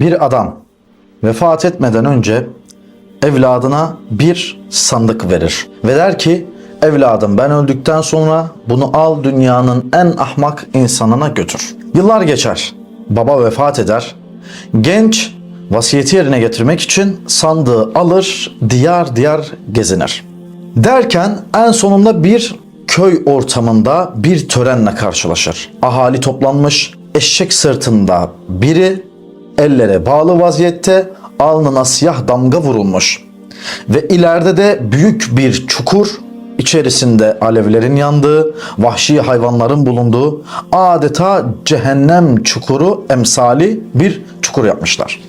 Bir adam vefat etmeden önce evladına bir sandık verir ve der ki evladım ben öldükten sonra bunu al dünyanın en ahmak insanına götür. Yıllar geçer. Baba vefat eder. Genç vasiyeti yerine getirmek için sandığı alır, diyar diyar gezinir. Derken en sonunda bir köy ortamında bir törenle karşılaşır. Ahali toplanmış, eşek sırtında biri ellere bağlı vaziyette alnına siyah damga vurulmuş. Ve ileride de büyük bir çukur içerisinde alevlerin yandığı, vahşi hayvanların bulunduğu adeta cehennem çukuru emsali bir çukur yapmışlar.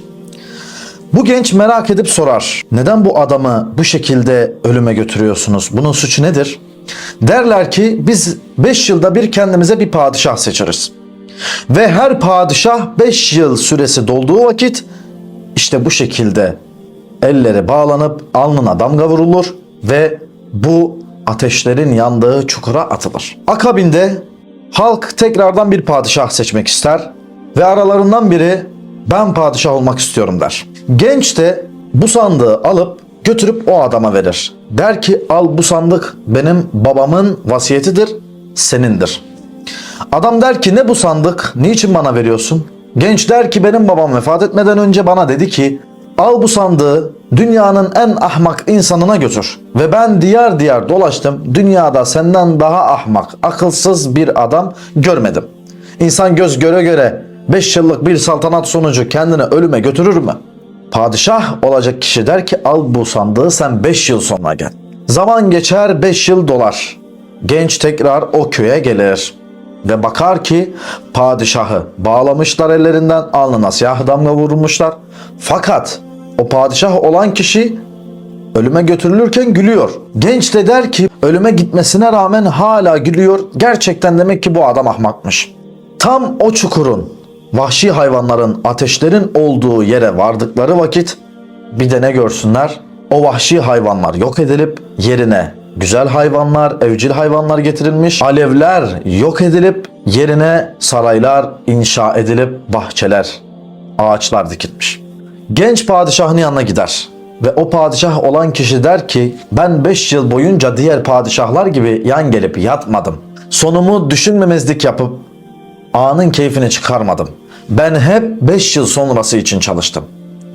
Bu genç merak edip sorar. Neden bu adamı bu şekilde ölüme götürüyorsunuz? Bunun suçu nedir? Derler ki biz 5 yılda bir kendimize bir padişah seçeriz. Ve her padişah 5 yıl süresi dolduğu vakit işte bu şekilde elleri bağlanıp alnına damga vurulur ve bu ateşlerin yandığı çukura atılır. Akabinde halk tekrardan bir padişah seçmek ister ve aralarından biri ben padişah olmak istiyorum der. Genç de bu sandığı alıp götürüp o adama verir. Der ki al bu sandık benim babamın vasiyetidir, senindir. Adam der ki ne bu sandık? Niçin bana veriyorsun? Genç der ki benim babam vefat etmeden önce bana dedi ki al bu sandığı dünyanın en ahmak insanına götür. Ve ben diyar diyar dolaştım. Dünyada senden daha ahmak, akılsız bir adam görmedim. İnsan göz göre göre 5 yıllık bir saltanat sonucu kendini ölüme götürür mü? Padişah olacak kişi der ki al bu sandığı sen 5 yıl sonra gel. Zaman geçer 5 yıl dolar. Genç tekrar o köye gelir ve bakar ki padişahı bağlamışlar ellerinden alnına siyah damga vurmuşlar. Fakat o padişah olan kişi ölüme götürülürken gülüyor. Genç de der ki ölüme gitmesine rağmen hala gülüyor. Gerçekten demek ki bu adam ahmakmış. Tam o çukurun vahşi hayvanların ateşlerin olduğu yere vardıkları vakit bir de ne görsünler? O vahşi hayvanlar yok edilip yerine güzel hayvanlar, evcil hayvanlar getirilmiş. Alevler yok edilip yerine saraylar inşa edilip bahçeler, ağaçlar dikilmiş. Genç padişahın yanına gider ve o padişah olan kişi der ki ben 5 yıl boyunca diğer padişahlar gibi yan gelip yatmadım. Sonumu düşünmemezlik yapıp anın keyfini çıkarmadım. Ben hep 5 yıl sonrası için çalıştım.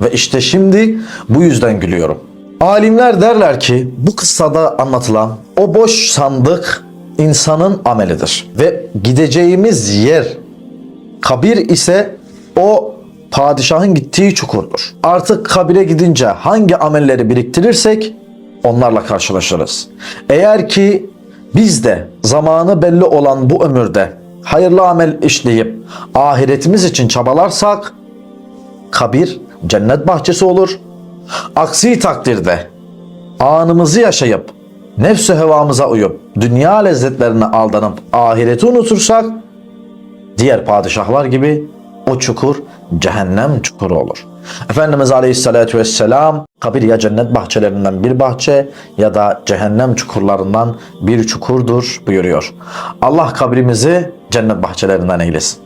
Ve işte şimdi bu yüzden gülüyorum. Alimler derler ki bu kıssada anlatılan o boş sandık insanın amelidir. Ve gideceğimiz yer kabir ise o padişahın gittiği çukurdur. Artık kabire gidince hangi amelleri biriktirirsek onlarla karşılaşırız. Eğer ki biz de zamanı belli olan bu ömürde hayırlı amel işleyip ahiretimiz için çabalarsak kabir cennet bahçesi olur. Aksi takdirde anımızı yaşayıp nefsü hevamıza uyup dünya lezzetlerine aldanıp ahireti unutursak diğer padişahlar gibi o çukur cehennem çukuru olur. Efendimiz Aleyhisselatü Vesselam kabir ya cennet bahçelerinden bir bahçe ya da cehennem çukurlarından bir çukurdur buyuruyor. Allah kabrimizi cennet bahçelerinden eylesin.